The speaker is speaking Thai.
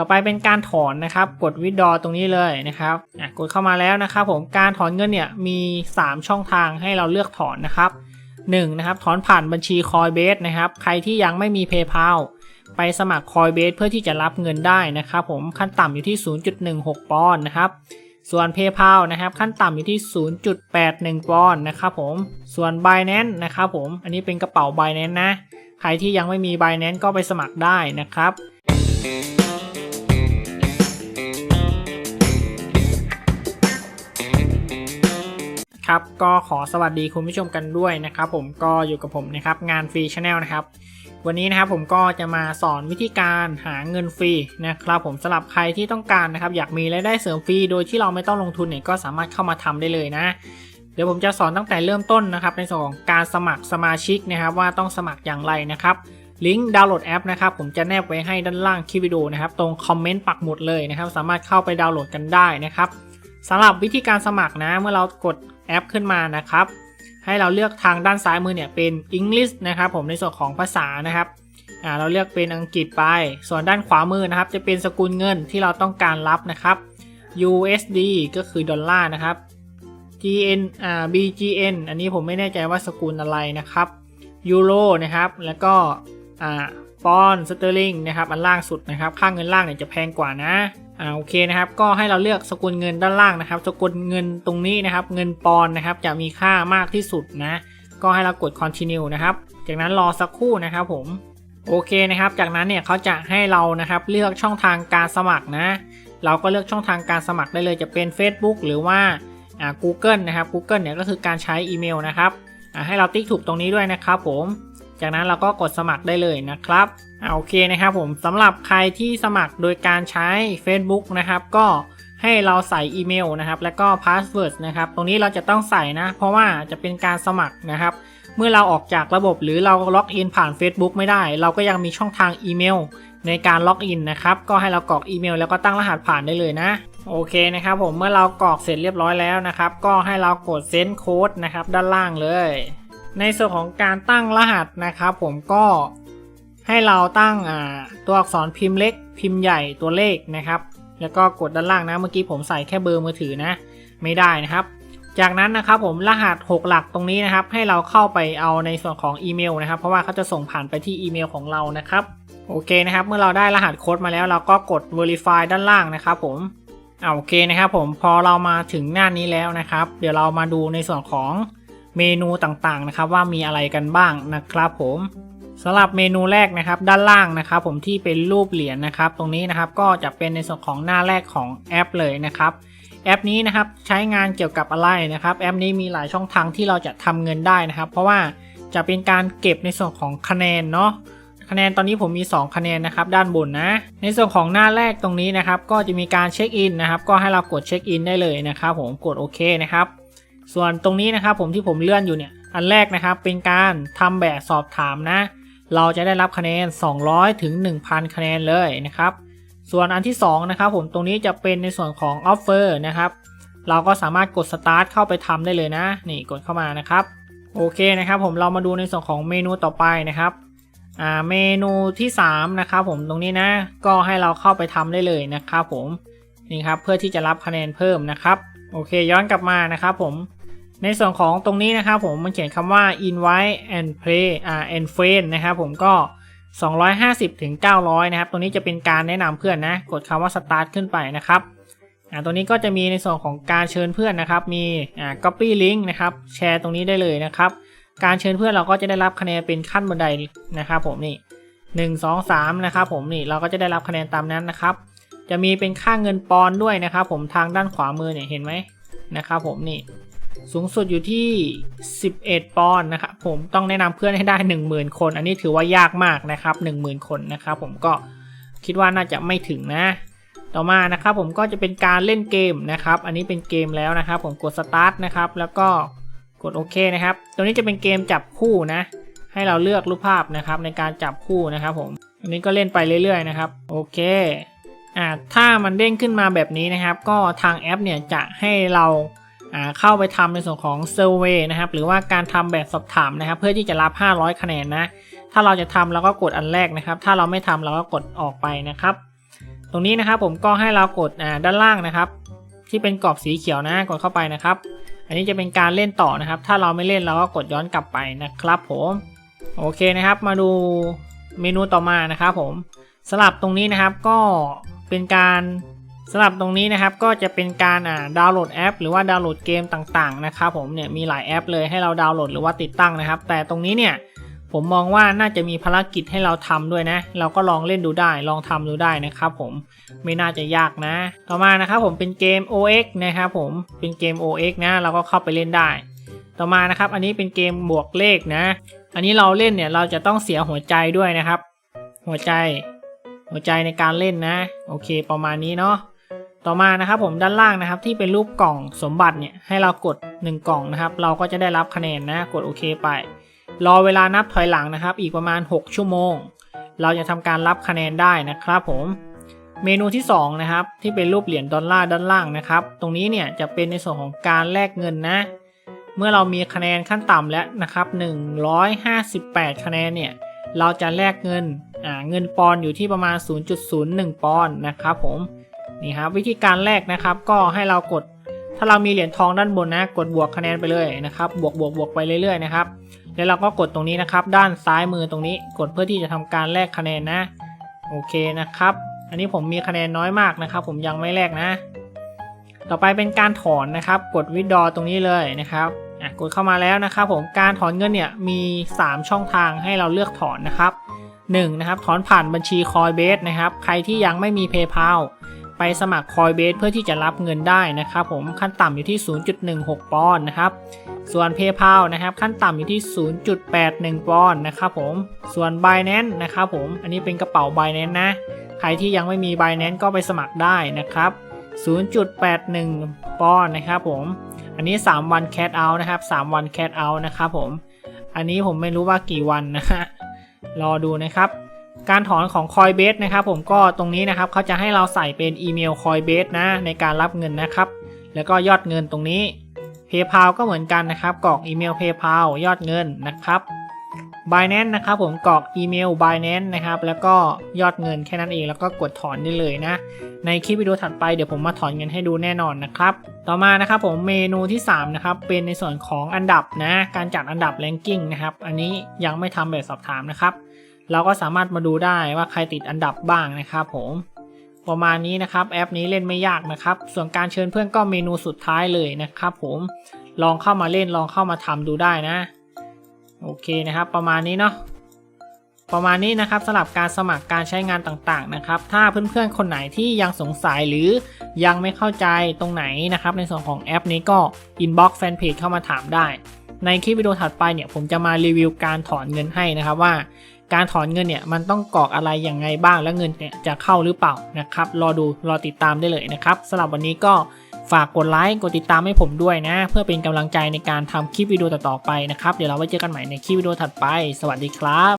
ต่อไปเป็นการถอนนะครับ กดวิดดอตรงนี้เลยนะครับกดเข้ามาแล้วนะครับ ผมการถอนเงินเนี่ยมี 3 ช่องทางให้เราเลือกถอนนะครับ1นะครับถอนผ่านบัญชี Coinbase นะครับใครที่ยังไม่มี PayPal ไปสมัคร Coinbase เพื่อที่จะรับเงินได้นะครับ ผมขั้นต่ำอยู่ที่ 0.16 ปอนด์นะครับ ส่วน PayPal นะครับ ขั้นต่ำอยู่ที่ 0.81 ปอนด์นะครับผมส่วน Binance นะครับผมอันนี้เป็นกระเป๋า Binance นะ ใครที่ยังไม่มี Binance ก็ไปสมัครได้นะครับ ครับก็ขอสวัสดีคุณผู้ชมกันด้วยนะครับผมก็อยู่กับผมนะครับงานฟรีชาแนลนะครับวันนี้นะครับผมก็จะมาสอนวิธีการหาเงินฟรีนะครับผมสำหรับใครที่ต้องการนะครับอยากมีรายได้เสริมฟรีโดยที่เราไม่ต้องลงทุนเนี่ยก็สามารถเข้ามาทำได้เลยนะ เดี๋ยวผมจะสอนตั้งแต่เริ่มต้นนะครับในส่วนของการสมัครสมาชิกนะครับว่าต้องสมัครอย่างไรนะครับลิงก์ดาวน์โหลดแอปนะครับผมจะแนบไว้ให้ด้านล่างคลิปวิดีโอนะครับตรงคอมเมนต์ปักหมุดเลยนะครับสามารถเข้าไปดาวน์โหลดกันได้นะครับสำหรับวิธีการสมัครนะเมื่อเรากด แอปขึ้นมานะครับ ให้เราเลือกทางด้านซ้ายมือเนี่ยเป็น English นะครับผมในส่วนของภาษานะครับเราเลือกเป็นอังกฤษไป ส่วนด้านขวามือนะครับ จะเป็นสกุลเงินที่เราต้องการรับนะครับ USD ก็คือดอลลาร์นะครับ GN อ่า BGN อันนี้ผมไม่แน่ใจว่าสกุลอะไรนะครับยูโรนะครับ แล้วก็อ่าปอนด์สเตอร์ลิงนะครับ อันล่างสุดนะครับ ค่าเงินล่างเนี่ยจะแพงกว่านะ อ่าโอเคนะครับก็ให้เราเลือกสกุลเงินด้านล่างนะครับ สกุลเงินตรงนี้นะครับ เงินปอนนะครับ จะมีค่ามากที่สุดนะ ก็ให้เรากด continue นะครับ จากนั้นรอสักครู่นะครับผมโอเคนะครับ จากนั้นเนี่ยเขาจะให้เรานะครับเลือกช่องทางการสมัครนะ เราก็เลือกช่องทางการสมัครได้เลยจะเป็น Facebook หรือว่าอ่า Google นะครับ Google เนี่ยก็คือการใช้อีเมลนะครับอ่าให้เราติ๊กถูกตรงนี้ด้วยนะครับผม จากนั้นเราก็กดสมัครได้เลยนะครับอ่าโอเคนะครับผมสำหรับใครที่สมัครโดยการใช้ Facebook นะครับ ก็ให้เราใส่อีเมลนะครับ แล้วก็พาสเวิร์ดนะครับ ตรงนี้เราจะต้องใส่นะ เพราะว่าจะเป็นการสมัครนะครับ เมื่อเราออกจากระบบหรือเราล็อกอินผ่าน Facebook ไม่ได้ เราก็ยังมีช่องทางอีเมล ในการล็อกอินนะครับ ก็ให้เรากรอกอีเมล แล้วก็ตั้งรหัสผ่านได้เลยนะ โอเคนะครับผม เมื่อเรากรอกเสร็จเรียบร้อยแล้วนะครับ ก็ให้เรากดเซ็นโค้ดนะครับ ด้านล่างเลย ในส่วนของการตั้งรหัสนะครับ ผมก็ให้เราตั้งตัวอักษรพิมพ์เล็ก พิมพ์ใหญ่ตัวเลขนะครับ แล้วก็กดด้านล่างนะเมื่อกี้ผมใส่แค่เบอร์มือถือนะ ไม่ได้นะครับ จากนั้นนะครับผมรหัส 6 หลักตรงนี้นะครับ ให้เราเข้าไปเอาในส่วนของอีเมลนะครับ เพราะว่าเขาจะส่งผ่านไปที่อีเมลของเรานะครับโอเคนะครับ เมื่อเราได้รหัสโค้ดมาแล้วเราก็กด verify ด้านล่างนะครับผมอ่าโอเคนะครับผมพอเรามาถึงหน้านี้แล้วนะครับ เดี๋ยวเรามาดูในส่วนของ เมนูต่างๆนะครับว่ามีอะไรกันบ้างนะครับผมสำหรับเมนูแรกนะครับด้านล่างนะครับ ผมที่เป็นรูปเหรียญนะครับ ตรงนี้นะครับก็จะเป็นในส่วนของหน้าแรกของแอปเลยนะครับแอปนี้นะครับใช้งานเกี่ยวกับอะไรนะครับ แอปนี้มีหลายช่องทางที่เราจะทำเงินได้นะครับ เพราะว่าจะเป็นการเก็บในส่วนของคะแนนเนาะคะแนนตอนนี้ผมมี 2 คะแนนนะครับด้านบนนะ ในส่วนของหน้าแรกตรงนี้นะครับ ก็จะมีการเช็คอินนะครับ ก็ให้เรากดเช็คอินได้เลยนะครับ ผมกดโอเคนะครับ ส่วนตรงนี้นะครับผมที่ผมเลื่อนอยู่เนี่ย อันแรกนะครับเป็นการทำแบบสอบถามนะ เราจะได้รับคะแนน 200 ถึง 1,000 คะแนนเลยนะครับ ส่วนอันที่2นะครับผมตรงนี้จะเป็นในส่วนของ Offer นะครับ เราก็สามารถกด Start เข้าไปทำได้เลยนะ นี่กดเข้ามานะครับ โอเคนะครับผมเรามาดูในส่วนของเมนูต่อไปนะครับอ่าเมนูที่3นะครับผมตรงนี้นะก็ให้เราเข้าไปทำได้เลยนะครับผมนี่ครับเพื่อที่จะรับคะแนนเพิ่มนะครับ โอเคย้อนกลับมานะครับผม ในส่วนของตรงนี้นะครับผมมันเขียนคำว่า invite and play อ่า and friend นะครับผมก็ 250 ถึง 900 นะครับตรงนี้จะเป็นการแนะนำเพื่อนนะ กดคำว่า start ขึ้นไปนะครับอ่าตรงนี้ก็จะมีในส่วนของการเชิญเพื่อนนะครับ มีอ่า copy link นะครับ แชร์ตรงนี้ได้เลยนะครับ การเชิญเพื่อนเราก็จะได้รับคะแนนเป็นขั้นบันไดนะครับผมนี่ 1 2 3 นะครับผมนี่เราก็จะได้รับคะแนนตามนั้นนะครับ จะมีเป็นค่าเงินปอนด์ด้วยนะครับ ผมทางด้านขวามือเนี่ยเห็นไหมนะครับผมนี่ สูงสุดอยู่ที่ 11 ปอนด์นะครับผมต้องแนะนำเพื่อนให้ได้ 10,000 คน อันนี้ถือว่ายากมากนะครับ 10,000 คนนะครับผมก็คิดว่าน่าจะไม่ถึงนะ ต่อมานะครับผมก็จะเป็นการเล่นเกมนะครับ อันนี้เป็นเกมแล้วนะครับผมกด start นะครับแล้วก็กดโอเคนะครับ ตัวนี้จะเป็นเกมจับคู่นะ ให้เราเลือกรูปภาพนะครับในการจับคู่นะครับผม อันนี้ก็เล่นไปเรื่อยๆนะครับโอเคอ่าถ้ามันเด้งขึ้นมาแบบนี้นะครับ ก็ทางแอปเนี่ยจะให้เรา เข้าไปทำในส่วนของเซอร์เวยนะครับหรือว่าการทำแบบสอบถามนะครับ เพื่อที่จะรับ 500 คะแนนนะ ถ้าเราจะทำเราก็กดอันแรกนะครับ ถ้าเราไม่ทำเราก็กดออกไปนะครับ ตรงนี้นะครับผมก็ให้เรากดด้านล่างนะครับ ที่เป็นกรอบสีเขียวนะกดเข้าไปนะครับ อันนี้จะเป็นการเล่นต่อนะครับ ถ้าเราไม่เล่นเราก็กดย้อนกลับไปนะครับผมโอเคนะครับ มาดูเมนูต่อมานะครับผมสลับตรงนี้นะครับก็เป็นการ สลับตรงนี้นะครับก็จะเป็นการอ่าดาวน์โหลดแอป หรือว่าดาวน์โหลดเกมต่างๆนะครับผมเนี่ยมีหลายแอปเลยให้เราดาวน์โหลดหรือว่าติดตั้งนะครับ แต่ตรงนี้เนี่ยผมมองว่าน่าจะมีภารกิจให้เราทำด้วยนะ เราก็ลองเล่นดูได้ลองทำดูได้นะครับผมไม่น่าจะยากนะ ต่อมานะครับผมเป็นเกม OX นะครับผมเป็นเกม OX นะเราก็เข้าไปเล่นได้ ต่อมานะครับอันนี้เป็นเกมบวกเลขนะ อันนี้เราเล่นเนี่ยเราจะต้องเสียหัวใจด้วยนะครับ หัวใจ หัวใจในการเล่นนะ โอเคประมาณนี้เนาะ ต่อมานะครับผมด้านล่างนะครับที่เป็นรูปกล่องสมบัติเนี่ยให้เรากด 1 กล่องนะครับ เราก็จะได้รับคะแนนนะกดโอเคไป รอเวลานับถอยหลังนะครับ อีกประมาณ 6 ชั่วโมง เราจะทำการรับคะแนนได้นะครับผมเมนูที่2นะครับที่เป็นรูปเหรียญดอลลาร์ด้านล่างนะครับ ตรงนี้เนี่ยจะเป็นในส่วนของการแลกเงินนะ เมื่อเรามีคะแนนขั้นต่ำแล้วนะครับ 158 คะแนนเนี่ยเราจะแลกเงินเงินปอนอยู่ที่ประมาณ 0.01 ปอนด์นะครับผม นี่ครับวิธีการแลกนะครับก็ให้เรากด ถ้าเรามีเหรียญทองด้านบนนะ กดบวกคะแนนไปเลยนะครับบวกบวกบวกไปเรื่อยๆนะครับแล้วเราก็กดตรงนี้นะครับ ด้านซ้ายมือตรงนี้ กดเพื่อที่จะทำการแลกคะแนนนะ โอเคนะครับ อันนี้ผมมีคะแนนน้อยมากนะครับ ผมยังไม่แลกนะ ต่อไปเป็นการถอนนะครับ กดวิดดอตรงนี้เลยนะครับกดเข้ามาแล้วนะครับ ผมการถอนเงินเนี่ยมี 3 ช่องทางให้เราเลือกถอนนะครับ1นะครับถอนผ่านบัญชี Coinbase นะครับ ใครที่ยังไม่มี PayPal ไปสมัคร Coinbase เพื่อที่จะรับเงินได้นะครับผมขั้นต่ำอยู่ที่ 0.16 ปอนด์นะครับส่วน PayPal นะครับขั้นต่ำอยู่ที่ 0.81 ปอนด์นะครับผมส่วน Binance นะครับผมอันนี้เป็นกระเป๋า Binance นะ ใครที่ยังไม่มี Binance ก็ไปสมัครได้นะครับ 0.81 ปอนด์นะครับผมอันนี้ 3 วัน Cat Out นะครับ 3 วัน Cat Out นะครับผมอันนี้ผมไม่รู้ว่ากี่วันนะฮะรอดูนะครับ การถอนของ Coinbase นะครับผมก็ตรงนี้นะครับเขาจะให้เราใส่เป็นอีเมล Coinbase นะในการรับเงินนะครับ แล้วก็ยอดเงินตรงนี้ PayPal ก็เหมือนกันนะครับกรอกอีเมล PayPal ยอดเงินนะครับ Binance นะครับผมกรอกอีเมล Binance นะครับแล้วก็ยอดเงินแค่นั้นเองแล้วก็กดถอนได้เลยนะ ในคลิปวิดีโอถัดไปเดี๋ยวผมมาถอนเงินให้ดูแน่นอนนะครับ ต่อมานะครับผมเมนูที่3นะครับเป็นในส่วนของอันดับนะการจัดอันดับ ranking นะครับอันนี้ยังไม่ทำแบบสอบถามนะครับ เราก็สามารถมาดูได้ว่าใครติดอันดับบ้างนะครับผมประมาณนี้นะครับแอปนี้เล่นไม่ยากนะครับ ส่วนการเชิญเพื่อนก็เมนูสุดท้ายเลยนะครับผมลองเข้ามาเล่นลองเข้ามาทำดูได้นะ โอเคนะครับ ประมาณนี้เนาะประมาณนี้นะครับสำหรับการสมัครการใช้งานต่างๆนะครับ ถ้าเพื่อนๆคนไหนที่ยังสงสัยหรือยังไม่เข้าใจตรงไหนนะครับ ในส่วนของแอปนี้ก็ inbox fanpage เข้ามาถามได้ ในคลิปวิดีโอถัดไปเนี่ยผมจะมารีวิวการถอนเงินให้นะครับว่า การถอนเงินเนี่ยมันต้องกรอกอะไรอย่างไงบ้างแล้วเงินเนี่ยจะเข้าหรือเปล่านะครับ รอดูรอติดตามได้เลยนะครับสำหรับวันนี้ก็ฝากกดไลค์กดติดตามให้ผมด้วยนะ เพื่อเป็นกำลังใจในการทำคลิปวิดีโอต่อๆไปนะครับ เดี๋ยวเราไว้เจอกันใหม่ในคลิปวิดีโอถัดไป สวัสดีครับ